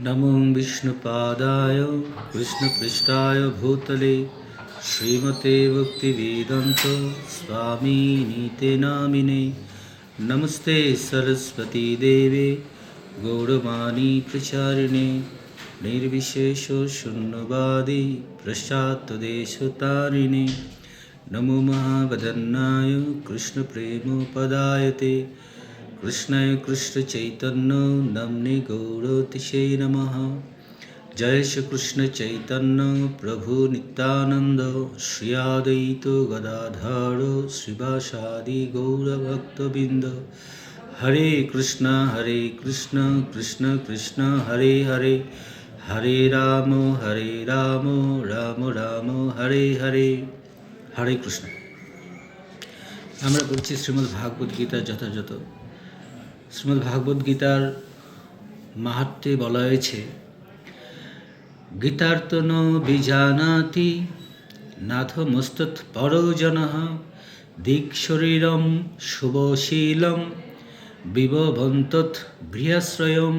नमो विष्णुपादाय, कृष्णपृष्ठाय भूतले, श्रीमते भक्तिवेदान्त स्वामिनीते नामिने। नमस्ते सरस्वती देवे, गौरवाणी प्रचारिणे, निर्विशेष शून्यवादी प्रशान्तदेशतारिणे नमो महावदन्नाय, कृष्णप्रेमोपदायते। কৃষ্ণায় কৃষ্ণ চৈতন্য, নমনি গৌরতিশে নম। জয় শ্রীকৃষ্ণ চৈতন্য, প্রভু নিত্যানন্দ শ্রিয়াদৈত গদাধর, শ্রীবাসাদি গৌরভক্তবৃন্দ। হরে কৃষ্ণ হরে কৃষ্ণ কৃষ্ণ কৃষ্ণ, হরে হরে। হরে রাম হরে রাম রাম রাম, হরে হরে। হরে কৃষ্ণ। আমরা বলছি শ্রীমদ্ ভাগবত গীতা যথাযথ শ্রীমদ্ ভাগবত গীতার মাহাত্মে বলা হয়েছে গীতার্তন বিজানাতি নাথ মস্তৎ পরজন দিক শরীরম শুভশীলম বিবভন্তৎ বৃহাশ্রয়ম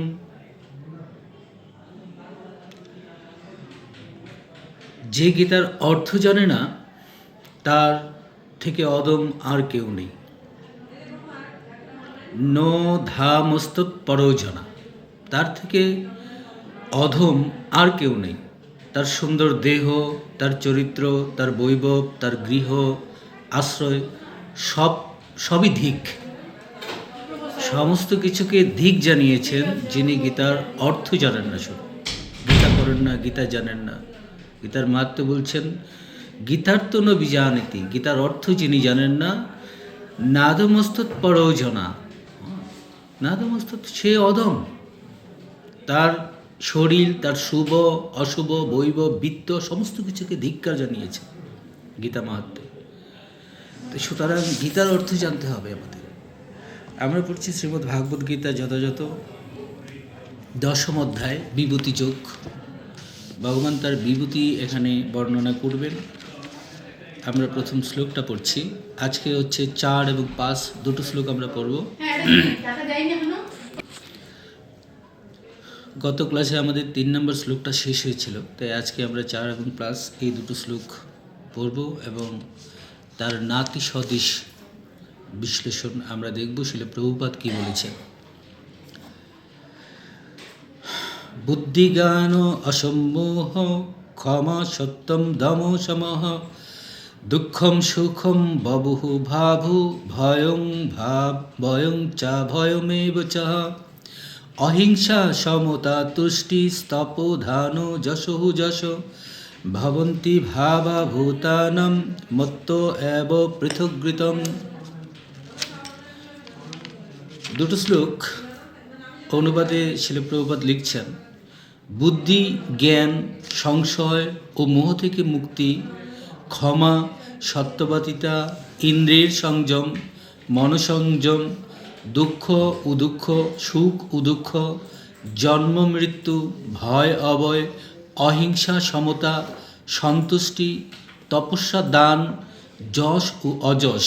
যে গীতার অর্থ জানে না, তার থেকে অদম আর কেউ নেই। ন ধামস্তৎ পরোজনা। তার থেকে অধম আর কেউ নেই। তার সুন্দর দেহ, তার চরিত্র, তার বৈভব, তার গৃহ, আশ্রয়, সব, সবই ধিক। সমস্ত কিছুকে ধিক জানিয়েছেন যিনি গীতার অর্থ জানেন না শুধু। গীতা করেন না, গীতা জানেন না। গীতার মাত্র বলছেন গীতার্থ ন বিজানীতি গীতার অর্থ যিনি জানেন না নাদমস্তৎ পরোজনা নাদমস্তৎ সে অদম। তার শরীর, তার শুভ, অশুভ বৈভব বৃত্ত, সমস্ত কিছুকে ধিক্কার জানিয়েছে গীতা মাহাত্মে। তো সুতরাং গীতার অর্থ জানতে হবে আমাদের। আমরা পড়ছি শ্রীমদ্ ভাগবত গীতা যথাযথ, দশম অধ্যায়, বিভূতি যোগ ভগবান তার বিভূতি এখানে বর্ণনা করবেন। আমরা প্রথম শ্লোকটা পড়ছি। আজকে হচ্ছে চার এবং পাঁচ দুটো শ্লোক আমরা পড়ব। গত ক্লাসে আমাদের তিন নম্বর শ্লোকটা শেষ হয়েছিল তাই আজকে আমরা চার এবং প্লাস এই দুটো শ্লোক পড়ব এবং তার নাতি সদৃশ বিশ্লেষণ আমরা দেখব শিল প্রভুপাত কি বলেছেন বুদ্ধিজ্ঞান অসম্মোহ ক্ষমা সত্যম দম সমহ দুঃখম সুখম ববুহু ভাভু, ভয়ং ভাব, ভয়ং চা, ভয়মেব চ। অহিংসা সমতা তুষ্টি স্তপ ধান যশহু যশ। ভবন্তি ভাবা ভূতানম মত্ত এব পৃথকৃতম। দুটো শ্লোক অনুবাদে শিলপ্রভুপাত লিখছেন। বুদ্ধি, জ্ঞান, সংশয় ও মোহ থেকে মুক্তি ক্ষমা, সত্যবাদিতা, ইন্দ্রিয়ের সংযম, মনসংযম, দুঃখ ও দুঃখ সুখ ও দুঃখ জন্ম মৃত্যু, ভয় অভয় অহিংসা সমতা, সন্তুষ্টি, তপস্যা দান, যশ ও অযশ।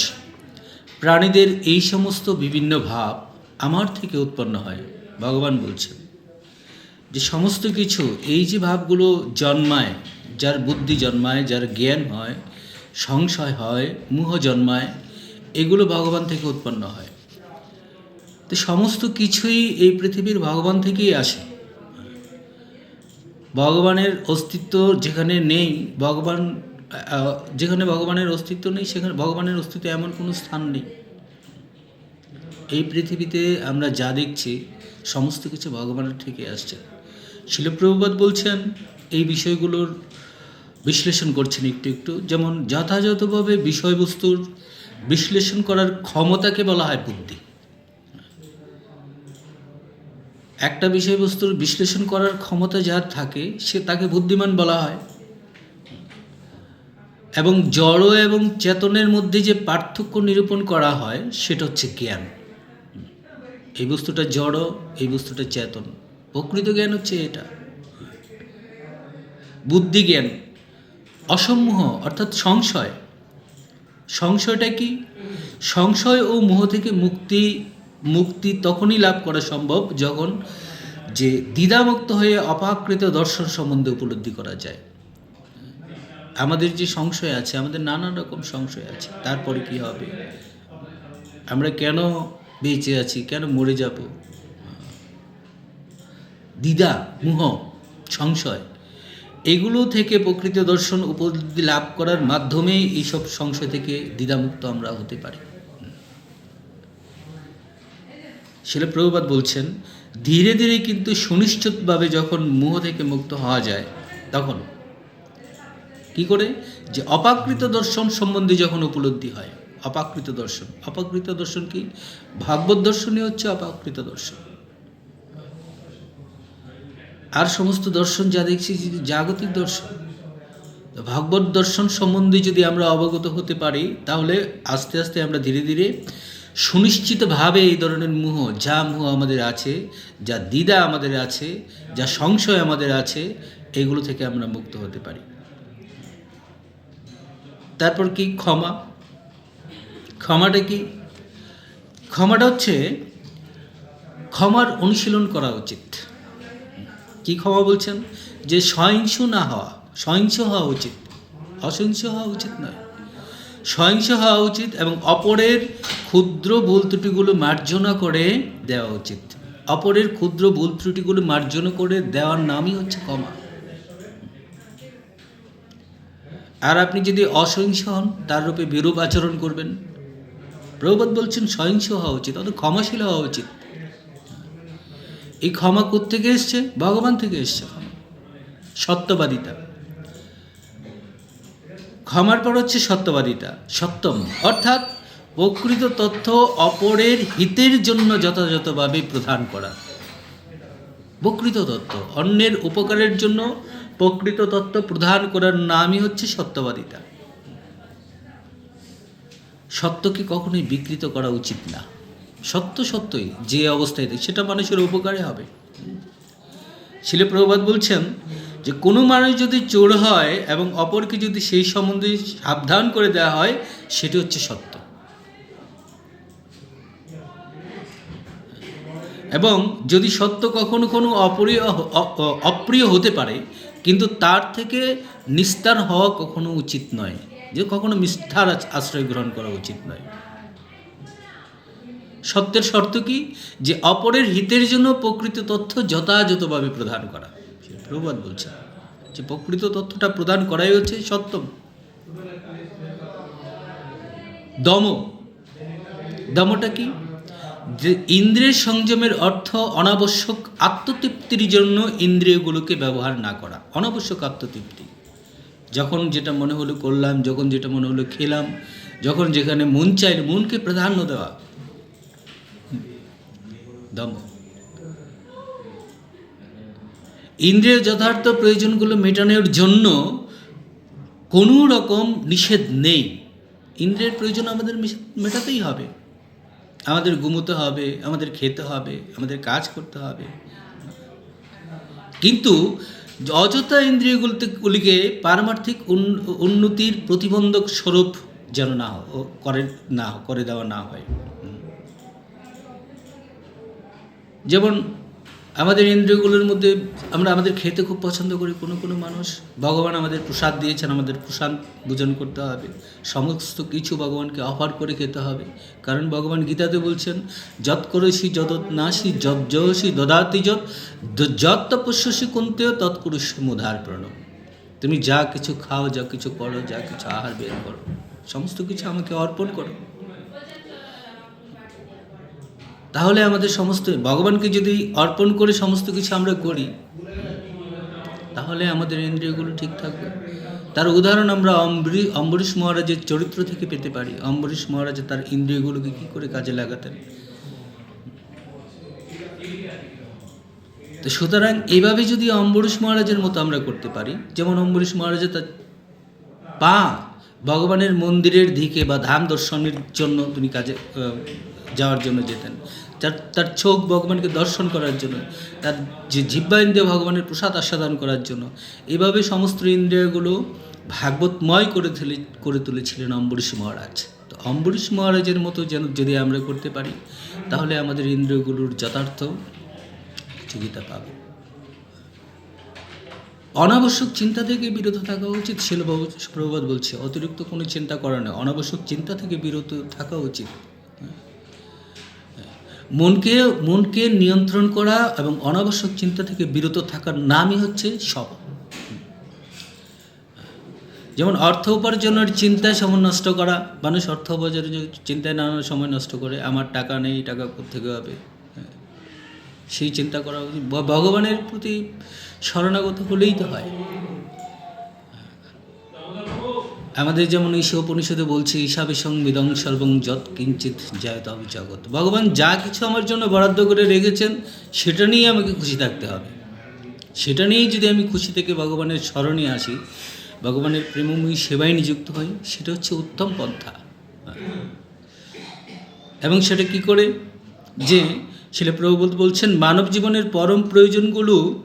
প্রাণীদের এই সমস্ত বিভিন্ন ভাব আমার থেকে উৎপন্ন হয়, ভগবান বলছেন। যে সমস্ত কিছু এই যে ভাবগুলো জন্মায় যার বুদ্ধি জন্মায়, যার জ্ঞান হয়, সংশয় হয়, মুহ জন্মায়, এগুলো ভগবান থেকে উৎপন্ন হয়। তো সমস্ত কিছুই এই পৃথিবীর ভগবান থেকেই আসে। ভগবানের অস্তিত্ব যেখানে নেই, ভগবান যেখানে ভগবানের অস্তিত্ব নেই, সেখানে ভগবানের অস্তিত্ব এমন কোনো স্থান নেই। এই পৃথিবীতে আমরা যা দেখছি, সমস্ত কিছু ভগবানের থেকে আসছে। শিলপ্রভুপাত বলছেন, এই বিষয়গুলোর বিশ্লেষণ করছেন একটু একটু। যেমন যথাযথভাবে বিষয়বস্তুর বিশ্লেষণ করার ক্ষমতাকে বলা হয় বুদ্ধি। একটা বিষয়বস্তুর বিশ্লেষণ করার ক্ষমতা যার থাকে, সে তাকে বুদ্ধিমান বলা হয়। এবং জড় এবং চেতনের মধ্যে যে পার্থক্য নিরূপণ করা হয়, সেটা হচ্ছে জ্ঞান। এই বস্তুটা জড়, এই বস্তুটা চেতন। প্রকৃত জ্ঞান হচ্ছে এটা। বুদ্ধি জ্ঞান। অসম্মোহ, অর্থাৎ সংশয়। সংশয়টা কি? সংশয় ও মোহ থেকে মুক্তি মুক্তি তখনই লাভ করা সম্ভব যখন যে দ্বিধামুক্ত হয়ে অপাকৃত দর্শন সম্বন্ধে উপলব্ধি করা যায়। আমাদের যে সংশয় আছে, আমাদের নানান রকম সংশয় আছে, তারপরে কি হবে? আমরা কেন বেঁচে আছি? কেন মরে যাব? দ্বিধা মোহ সংশয়। এগুলো থেকে প্রকৃত দর্শন উপলব্ধি লাভ করার মাধ্যমে এইসব সংশয় থেকে দ্বিধামুক্ত আমরা হতে পারি। শিল প্রভুপাত বলছেন, ধীরে ধীরে কিন্তু সুনিশ্চিতভাবে যখন মোহ থেকে মুক্ত হওয়া যায়, তখন কি করে? যে অপাকৃত দর্শন সম্বন্ধে যখন উপলব্ধি হয়, অপাকৃত দর্শন। অপাকৃত দর্শন কি? ভাগবত দর্শনই হচ্ছে অপাকৃত দর্শন। আর সমস্ত দর্শন যা দেখছি জাগতিক দর্শন, ভাগবত দর্শন সম্বন্ধে যদি আমরা অবগত হতে পারি, তাহলে আস্তে আস্তে আমরা ধীরে ধীরে সুনিশ্চিতভাবে এই ধরনের মোহ, যা মোহ আমাদের আছে, যা দ্বিধা আমাদের আছে, যা সংশয় আমাদের আছে, এগুলো থেকে আমরা মুক্ত হতে পারি। তারপর কি? ক্ষমা। ক্ষমাটা কি? ক্ষমাটা হচ্ছে, ক্ষমার অনুশীলন করা উচিত। কি ক্ষমা বলছেন? যে সহিংস না হওয়া, সহিংস হওয়া উচিত। অসহিংস হওয়া উচিত নয়। সহিংস হওয়া উচিত এবং অপরের ক্ষুদ্র ভুল ত্রুটিগুলো মার্জনা করে দেওয়া উচিত। অপরের ক্ষুদ্র ভুল ত্রুটিগুলো মার্জনা করে দেওয়ার নামই হচ্ছে ক্ষমা। আর আপনি যদি অসহিংস হন, তার রূপে বিরূপ আচরণ করবেন। প্রভুপাত বলছেন, সহিংস হওয়া উচিত। অত ক্ষমাশীল হওয়া উচিত। এই ক্ষমা থেকে এসছে? ভগবান থেকে এসছে ক্ষমা। সত্যবাদিতা। ক্ষমার পর হচ্ছে সত্যবাদিতা সত্যম অর্থাৎ প্রকৃত তথ্য অপরের হিতের জন্য যথাযথভাবে প্রদান করা। প্রকৃত তত্ত্ব, অন্যের উপকারের জন্য প্রকৃত তত্ত্ব প্রদান করার নামই হচ্ছে সত্যবাদিতা। সত্যকে কখনোই বিকৃত করা উচিত না। সত্য সত্যই যে অবস্থায় সেটা মানুষের উপকারে হবে। শিলে প্রভাত বলছেন যে, কোনো মানুষ যদি চোর হয় এবং অপরকে যদি সেই সম্বন্ধে সাবধান করে দেওয়া হয়, সেটি হচ্ছে সত্য। এবং যদি সত্য কখনো কোনো অপ্রিয় অপ্রিয় হতে পারে, কিন্তু তার থেকে নিস্তার হওয়া কখনো উচিত নয়। যে কখনো মিথ্যার আশ্রয় গ্রহণ করা উচিত নয়। সত্যের শর্ত কি? যে অপরের হিতের জন্য প্রকৃত তথ্য যথাযথভাবে প্রদান করা। প্রবাদ বলছে যে প্রকৃত তথ্যটা প্রদান করাই হচ্ছে সত্যম। দম। দমটা কি? যে ইন্দ্রিয়ের সংযমের অর্থ অনাবশ্যক আত্মতৃপ্তির জন্য ইন্দ্রিয়গুলোকে ব্যবহার না করা। অনাবশ্যক আত্মতৃপ্তি। যখন যেটা মনে হলো করলাম, যখন যেটা মনে হলো খেলাম, যখন যেখানে মন চাইলে মনকে প্রাধান্য দেওয়া দম। ইন্দ্রিয় যথার্থ প্রয়োজনগুলো মেটানোর জন্য কোনো রকম নিষেধ নেই। ইন্দ্রিয়ের প্রয়োজন আমাদের মেটাতেই হবে। আমাদের ঘুমোতে হবে, আমাদের খেতে হবে, আমাদের কাজ করতে হবে। কিন্তু অযথা ইন্দ্রিয়গুলিতে গুলিকে পারমার্থিক উন্নতির প্রতিবন্ধক স্বরূপ যেন না করে না, করে দেওয়া না হয়। যেমন আমাদের ইন্দ্রিয়গুলোর মধ্যে আমরা আমাদের খেতে খুব পছন্দ করি, কোনো কোনো মানুষ ভগবান আমাদের প্রসাদ দিয়েছেন, আমাদের প্রসাদ ভোজন করতে হবে। সমস্ত কিছু ভগবানকে অফার করে খেতে হবে। কারণ ভগবান গীতাতে বলছেন যত করেছি যত নাসি যত জয়সি দদাতি যত যত তপস্যসি কুন্তেও তৎকুরুষ মুধার প্রণব তুমি যা কিছু খাও, যা কিছু করো যা কিছু আহার বের করো, সমস্ত কিছু আমাকে অর্পণ করো। তাহলে আমাদের সমস্ত, ভগবানকে যদি অর্পণ করে সমস্ত কিছু আমরা করি, তাহলে আমাদের ইন্দ্রিয়গুলো ঠিক থাকবে। তার উদাহরণ আমরা অম্বরী, অম্বরীশ মহারাজের চরিত্র থেকে পেতে পারি। অম্বরীশ মহারাজা তার ইন্দ্রিয়গুলোকে কী করে কাজে লাগাতেন? তো সুতরাং এভাবে যদি অম্বরীশ মহারাজের মতো আমরা করতে পারি, যেমন অম্বরীশ মহারাজা তার পা ভগবানের মন্দিরের দিকে বা ধাম দর্শনের জন্য তিনি কাজে যাওয়ার জন্য যেতেন। তার তার চোখ ভগবানকে দর্শন করার জন্য, তার যে জিব্বা ইন্দ্রিয় ভগবানের প্রসাদ আস্বাদন করার জন্য, এভাবে সমস্ত ইন্দ্রিয়গুলো ভাগবতময় করে তুলে করে তুলেছিলেন অম্বরীশ মহারাজ। তো অম্বরীশ মহারাজের মতো যেন যদি আমরা করতে পারি, তাহলে আমাদের ইন্দ্রিয়গুলোর যথার্থ সহযোগিতা পাবো। অনাবশ্যক চিন্তা থেকে বিরত থাকা উচিত ছিল প্রবাদ বলছে, অতিরিক্ত কোনো চিন্তা করা নয়। অনাবশ্যক চিন্তা থেকে বিরত থাকা উচিত। মনকে মনকে নিয়ন্ত্রণ করা এবং অনাবশ্যক চিন্তা থেকে বিরত থাকার নামই হচ্ছে সব। যেমন অর্থ উপার্জনের চিন্তায় সময় নষ্ট করা, মানুষ অর্থ উপার্জনের চিন্তায় নানা সময় নষ্ট করে, আমার টাকা নেই টাকা কোথেকে হবে হ্যাঁ। সেই চিন্তা করা উচিত। ভগবানের প্রতি শরণাগত হলেই তো হয়। আমাদের যেমন ঈশা উপনিষদে বলছে, ঈশাবে সংবিদং সর্বং যৎ কিঞ্চিত জায়ত জগৎ। ভগবান যা কিছু আমার জন্য বরাদ্দ করে রেখেছেন, সেটা নিয়েই আমাকে খুশি থাকতে হবে। সেটা নিয়েই যদি আমি খুশি থেকে ভগবানের স্মরণে আসি, ভগবানের প্রেমময়ী সেবায় নিযুক্ত হই, সেটা হচ্ছে উত্তম পন্থা। এবং সেটা কি করে? যে ছেলে প্রভুবোধ বলছেন, মানব জীবনের পরম প্রয়োজনগুলো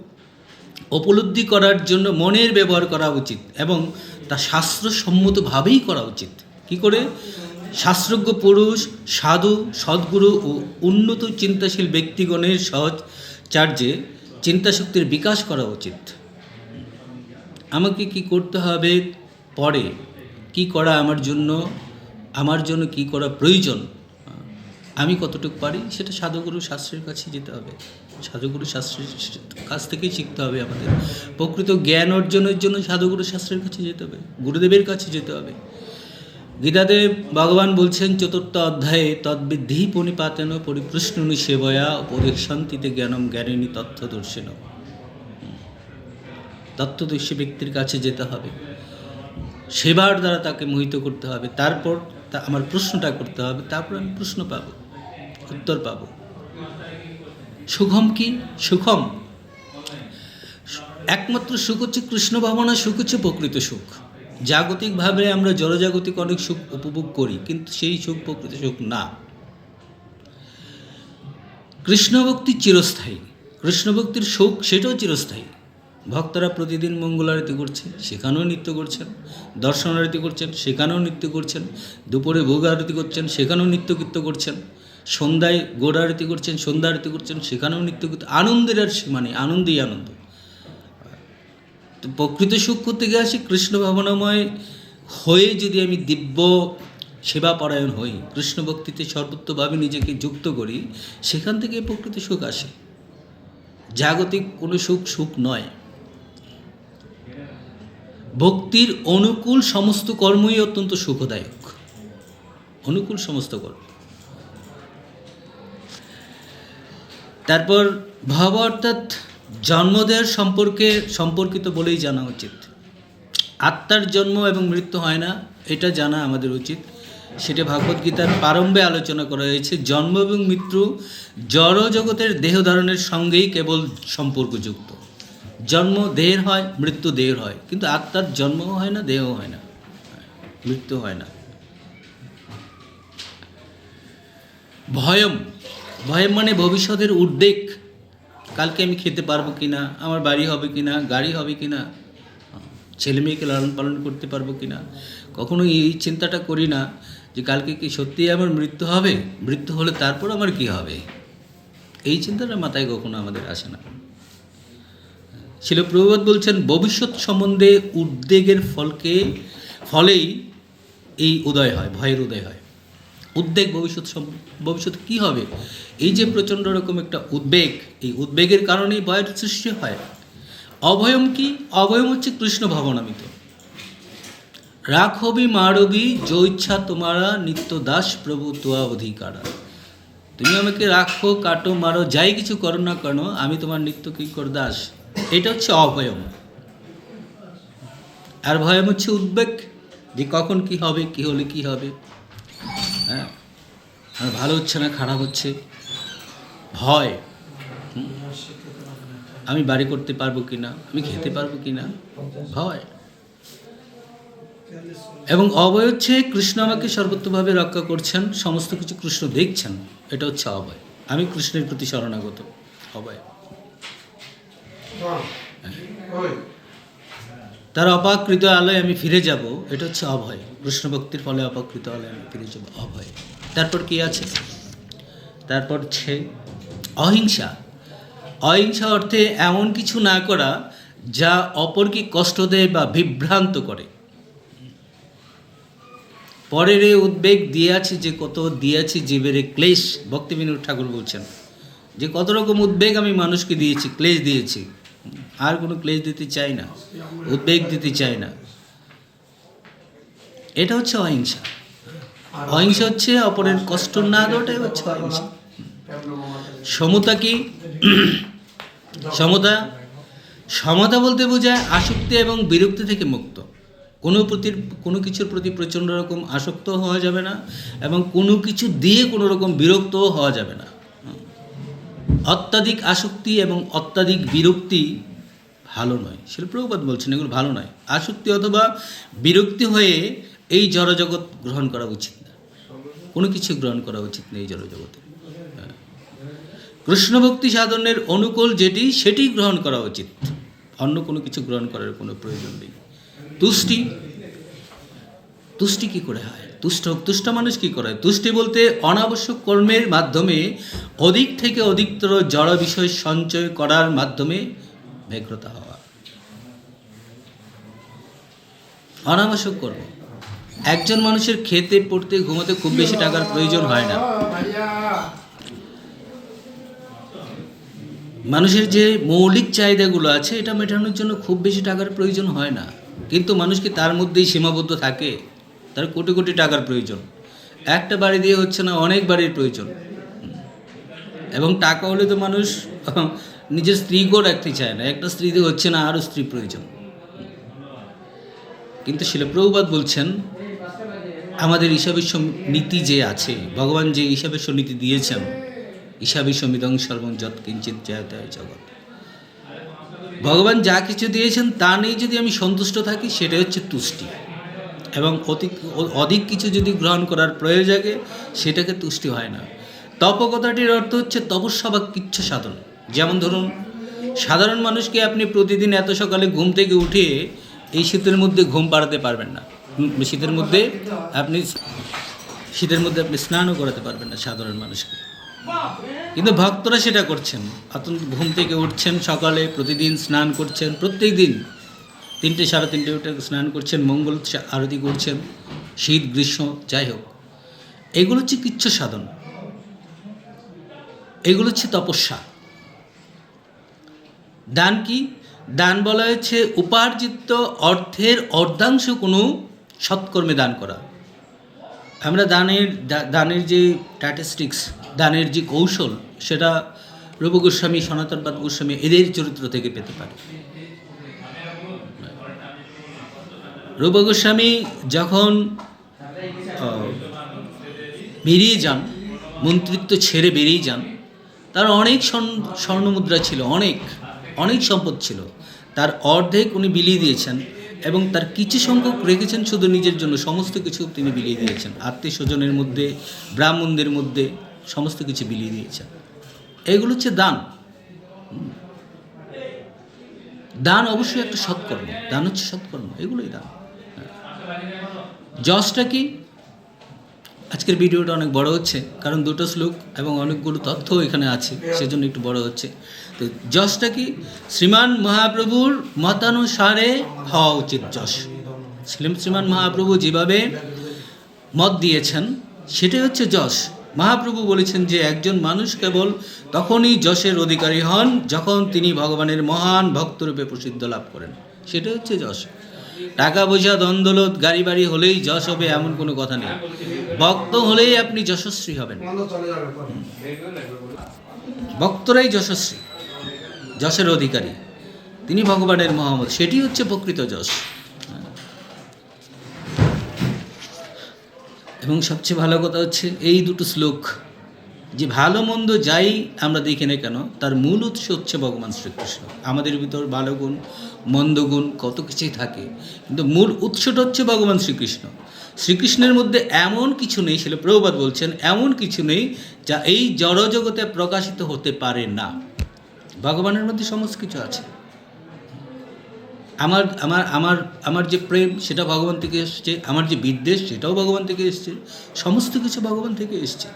উপলব্ধি করার জন্য মনের ব্যবহার করা উচিত এবং তা শাস্ত্রসম্মতভাবেই করা উচিত। কি করে? শাস্ত্রজ্ঞ পুরুষ, সাধু, সদ্গুরু ও উন্নত চিন্তাশীল ব্যক্তিগণের সহজ চার্যে চিন্তাশক্তির বিকাশ করা উচিত। আমাকে কি করতে হবে পরে? কি করা আমার জন্য? আমার জন্য কি করা প্রয়োজন? আমি কতটুকু পারি? সেটা সাধুগুরু শাস্ত্রের কাছে যেতে হবে। সাধুগুরু শাস্ত্রের কাছ থেকেই শিখতে হবে আমাদের। প্রকৃত জ্ঞান অর্জনের জন্য সাধুগুরু শাস্ত্রের কাছে যেতে হবে, গুরুদেবের কাছে যেতে হবে। গীতাদেব ভগবান বলছেন, চতুর্থ অধ্যায়ে তদ্বিদ্ধি পণিপাতেন পরিপ্রশ্নুনি সেবয়া উপদেশান্তিতে জ্ঞানম জ্ঞানিনী তথ্যদর্শিন তত্ত্বদর্শী ব্যক্তির কাছে যেতে হবে। সেবার দ্বারা তাকে মোহিত করতে হবে। তারপর তা আমার প্রশ্নটা করতে হবে। তারপর আমি প্রশ্ন পাব, উত্তর পাব। সুখম কি? সুখম। একমাত্র সুখ হচ্ছে কৃষ্ণ ভাবনা, সুখ হচ্ছে প্রকৃত সুখ। জাগতিকভাবে আমরা জড়জাগতিক অনেক সুখ উপভোগ করি, কিন্তু সেই সুখ প্রকৃত সুখ না। কৃষ্ণভক্তি চিরস্থায়ী। কৃষ্ণভক্তির সুখ সেটাও চিরস্থায়ী। ভক্তরা প্রতিদিন মঙ্গলারতি করছে সেখানেও নৃত্য করছেন, দর্শনারতি করছেন, সেখানেও নৃত্য করছেন, দুপুরে ভোগ আরতি করছেন, সেখানেও নৃত্য কীর্ত করছেন। সন্ধ্যায় গোড় আরতি করছেন, সন্ধ্যা আরতি করছেন, সেখানেও নৃত্য করতে আনন্দের আর সীমা নেই আনন্দেই আনন্দ। তো প্রকৃত সুখ করতে গিয়ে আসি, কৃষ্ণ ভাবনাময় হয়ে যদি আমি দিব্য সেবা পরায়ণ হই, কৃষ্ণ ভক্তিতে সর্বোত্তভাবে নিজেকে যুক্ত করি, সেখান থেকে প্রকৃত সুখ আসে। জাগতিক কোনো সুখ সুখ নয়। ভক্তির অনুকূল সমস্ত কর্মই অত্যন্ত সুখদায়ক। অনুকূল সমস্ত কর্ম। তারপর ভব অর্থাৎ জন্মদেহের সম্পর্কে সম্পর্কিত বলেই জানা উচিত। আত্মার জন্ম এবং মৃত্যু হয় না, এটা জানা আমাদের উচিত। সেটা ভাগবত গীতার প্রারম্ভে আলোচনা করা হয়েছে, জন্ম এবং মৃত্যু জড় জগতের দেহ ধারণের সঙ্গেই কেবল সম্পর্কযুক্ত। জন্ম দেহের হয়, মৃত্যু দেহের হয়, কিন্তু আত্মার জন্মও হয় না দেহ হয় না, মৃত্যু হয় না। ভয়ম ভয়ম মানে ভবিষ্যতের উদ্বেগ, কালকে আমি খেতে পারব কি না আমার বাড়ি হবে কি না গাড়ি হবে কি না ছেলে মেয়েকে লালন পালন করতে পারব কি না কখনো এই চিন্তাটা করি না যে কালকে কি সত্যিই আমার মৃত্যু হবে, মৃত্যু হলে তারপর আমার কি হবে? এই চিন্তাটা মাথায় কখনো আমাদের আসে না। শিল প্রভুপাত বলছেন, ভবিষ্যৎ সম্বন্ধে উদ্বেগের ফলকে, ফলেই এই উদয় হয়, ভয়ের উদয় হয়। উদ্বেগ ভবিষ্যৎ ভবিষ্যৎ কি হবে? এই যে প্রচণ্ড রকম একটা উদ্বেগ, এই উদ্বেগের কারণেই ভয়ের সৃষ্টি হয়। অভয়ম কি? অভয়ম হচ্ছে কৃষ্ণ ভবনামিত। রাখবি মারবি যো ইচ্ছা তোমারা নিত্য দাস প্রভু তোয়া অধিকারা। তুমি আমাকে রাখো, কাটো, মারো, যাই কিছু করো না কেন, আমি তোমার নিত্য কিঙ্কর দাস। এটা হচ্ছে অভয়ম। আর ভয়ম হচ্ছে উদ্বেগ। যে কখন কি হবে, কি হলে কি হবে? হ্যাঁ। আর ভালো হচ্ছে না খারাপ হচ্ছে? ভয়। আমি বাড়ি করতে পারব কি না আমি খেতে পারব কি না ভয়। এবং অভয় হচ্ছে কৃষ্ণ আমাকে সর্বোত্তভাবে রক্ষা করছেন সমস্ত কিছু কৃষ্ণ দেখছেন। এটা হচ্ছে অভয়। আমি কৃষ্ণের প্রতি শরণাগত অভয়। তার অপাকৃত আলোয় আমি ফিরে যাব, এটা হচ্ছে অভয়। কৃষ্ণ ভক্তির ফলে অপাকৃত আলোয় আমি ফিরে যাব, অভয়। তারপর কি আছে? তারপর হচ্ছে অহিংসা। অহিংসা অর্থে এমন কিছু না করা যা অপরকে কষ্ট দেয় বা বিভ্রান্ত করে। পরের উদ্বেগ দিয়াছি যে কত দিয়াছি জীবের ক্লেশ। ভক্তিবিনোদ ঠাকুর বলছেন, যে কত রকম উদ্বেগ আমি মানুষকে দিয়েছি, ক্লেশ দিয়েছি। আর কোনো ক্লেশ দিতে চাই না, উদ্বেগ দিতে চাই না। এটা হচ্ছে অহিংসা। অহিংসা হচ্ছে অপরের কষ্ট না দেওয়াটাই হচ্ছে অহিংসা। সমতা কি? সমতা সমতা বলতে বোঝায় আসক্তি এবং বিরক্তি থেকে মুক্ত। কোনো প্রতি, কোনো কিছুর প্রতি প্রচণ্ড রকম আসক্ত হওয়া যাবে না এবং কোনো কিছু দিয়ে কোনো রকম বিরক্তও হওয়া যাবে না। অত্যাধিক আসক্তি এবং অত্যাধিক বিরক্তি ভালো নয়। শিল্পবাদ বলছেন, এগুলো ভালো নয়। আসক্তি অথবা বিরক্তি হয়ে এই জড়জগৎ গ্রহণ করা উচিত না। কোনো কিছু গ্রহণ করা উচিত নেই এই জড়জগতে। হ্যাঁ। কৃষ্ণ ভক্তি সাধনের অনুকূল যেটি, সেটি গ্রহণ করা উচিত। অন্য কোনো কিছু গ্রহণ করার কোনো প্রয়োজন নেই। তুষ্টি। তুষ্টি কি করে হয়? তুষ্ট তুষ্ট মানুষ কি করে? তুষ্টি বলতে অনাবশ্যক কর্মের মাধ্যমে, অধিক থেকে অধিকতর জড় বিষয় সঞ্চয় করার মাধ্যমে ব্যগ্রতা হওয়া। অনাবশ্যক কর্ম একজন মানুষের খেতে, পড়তে, ঘুমাতে খুব বেশি টাকার প্রয়োজন হয় না। মানুষের যে মৌলিক চাহিদাগুলো আছে, এটা মেটানোর জন্য খুব বেশি টাকার প্রয়োজন হয় না। কিন্তু মানুষ কি তার মধ্যেই সীমাবদ্ধ থাকে। তার কোটি কোটি টাকার প্রয়োজন। একটা বাড়ি দিয়ে হচ্ছে না অনেক বাড়ির প্রয়োজন। এবং টাকা হলে তো মানুষ নিজের স্ত্রীকেও রাখতে চায় না। একটা স্ত্রীতে হচ্ছে না, আরও স্ত্রী প্রয়োজন। কিন্তু শিলপ্রভুপাত বলছেন, আমাদের ঈশাবিশ্ব নীতি যে আছে, ভগবান যে ঈশাবিশ্ব নীতি দিয়েছেন ঈশাবিশ্ব মিদং সর্বং যৎ কিঞ্চিত জয়তায় জগৎ। ভগবান যা কিছু দিয়েছেন, তা নিয়ে যদি আমি সন্তুষ্ট থাকি সেটা হচ্ছে তুষ্টি। এবং অতি, অধিক কিছু যদি গ্রহণ করার প্রয়োজন সেটাকে তুষ্টি হয় না। তপ কথাটির অর্থ হচ্ছে তপস্যা বা কিচ্ছ সাধন। যেমন ধরুন, সাধারণ মানুষকে আপনি প্রতিদিন এত সকালে ঘুম থেকে উঠে এই শীতের মধ্যে ঘুম পাড়াতে পারবেন না। শীতের মধ্যে আপনি শীতের মধ্যে আপনি স্নানও করাতে পারবেন না সাধারণ মানুষকে। কিন্তু ভক্তরা সেটা করছেন। অত্যন্ত ঘুম থেকে উঠছেন সকালে, প্রতিদিন স্নান করছেন, প্রত্যেক দিন তিনটে, সাড়ে তিনটে উঠে স্নান করছেন, মঙ্গল আরতি করছেন, শীত, গ্রীষ্ম, যাই হোক। এগুলো হচ্ছে কিচ্ছ সাধন। এগুলো হচ্ছে তপস্যা। দান কি? দান বলা হয়েছে, উপার্জিত অর্থের অর্ধাংশ কোনো সৎকর্মে দান করা। আমরা দানের দানের যে স্ট্যাটিস্টিক্স দানের যে কৌশল, সেটা রূপ গোস্বামী সনাতনপাদ গোস্বামী এদের চরিত্র থেকে পেতে পারি। রূপ গোস্বামী যখন বেরিয়ে যান, মন্ত্রিত্ব ছেড়ে বেরিয়ে যান, তার অনেক স্বর্ণ, স্বর্ণমুদ্রা ছিল, অনেক। অনেক সম্পদ ছিল। তার অর্ধেক উনি বিলিয়ে দিয়েছেন এবং তার কিছু সংখ্যক রেখেছেন শুধু নিজের জন্য। সমস্ত কিছু তিনি বিলিয়ে দিয়েছেন। আত্মীয় স্বজনের মধ্যে, ব্রাহ্মণদের মধ্যে সমস্ত কিছু বিলিয়ে দিয়েছেন। এগুলো হচ্ছে দান। দান অবশ্যই একটা সৎকর্ম। দান হচ্ছে সৎকর্ম। এগুলোই দান। হ্যাঁ। যশটা কি? আজকের ভিডিওটা অনেক বড় হচ্ছে কারণ দুটো শ্লোক এবং অনেকগুলো তথ্য এখানে আছে সেজন্য একটু বড় হচ্ছে। তো যশটা কি? শ্রীমান মহাপ্রভুর মতানুসারে হওয়া উচিত যশ। শ্রী- শ্রীমান মহাপ্রভু যেভাবে মত দিয়েছেন সেটাই হচ্ছে যশ। মহাপ্রভু বলেছেন যে একজন মানুষ কেবল তখনই যশের অধিকারী হন যখন তিনি ভগবানের মহান ভক্তরূপে প্রসিদ্ধ লাভ করেন। সেটাই হচ্ছে যশ। টাকা পয়সা দ্বন্দ্বলত গাড়ি বাড়ি হলেই যশ হবে, এমন কোনো কথা নেই। ভক্ত হলেই আপনি যশস্বী হবেন। ভক্তরাই যশস্বী, যশের অধিকারী। তিনি ভগবানের মহামত, সেটি হচ্ছে প্রকৃত যশ। এবং সবচেয়ে ভালো কথা হচ্ছে, এই দুটো শ্লোক যে ভালো মন্দ যাই আমরা দেখি না কেন, তার মূল উৎস হচ্ছে ভগবান শ্রীকৃষ্ণ। আমাদের ভিতর ভালো গুণ, মন্দ গুণ কত কিছুই থাকে, কিন্তু মূল উৎসটা হচ্ছে ভগবান শ্রীকৃষ্ণ। শ্রীকৃষ্ণের মধ্যে এমন কিছু নেই, সেটা প্রভুপাত বলছেন, এমন কিছু নেই যা এই জড়জগতে প্রকাশিত হতে পারে না। ভগবানের মধ্যে সমস্ত কিছু আছে। আমার আমার আমার আমার যে প্রেম সেটা ভগবান থেকে এসছে। আমার যে বিদ্বেষ, সেটাও ভগবান থেকে এসছে। সমস্ত কিছু ভগবান থেকে এসছে।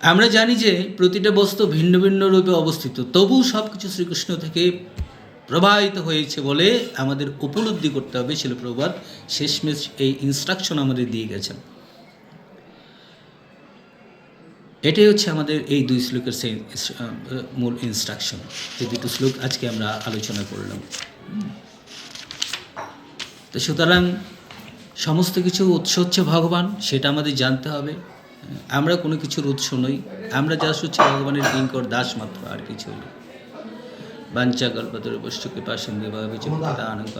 আমরা জানি যে প্রতিটা বস্তু ভিন্ন ভিন্ন রূপে অবস্থিত তবুও সব কিছু শ্রীকৃষ্ণ থেকে প্রবাহিত হয়েছে বলে আমাদের উপলব্ধি করতে হবে শিলপ্রভাত শেষমেশ এই ইনস্ট্রাকশন আমাদের দিয়ে গেছেন এটাই হচ্ছে আমাদের এই দুই শ্লোকের সেই মূল ইনস্ট্রাকশন এই দুটো শ্লোক আজকে আমরা আলোচনা করলাম। তো সুতরাং সমস্ত কিছু উৎস হচ্ছে ভগবান, সেটা আমাদের জানতে হবে। আমরা কোনো কিছুর উৎস নই। আমরা যা হচ্ছে ভগবানের কিঙ্কর দাস মাত্র আর কিছু নেই বাঞ্চা কল্পতরু বস্তু কৃপা সিন্ধু ভাবে আনন্দ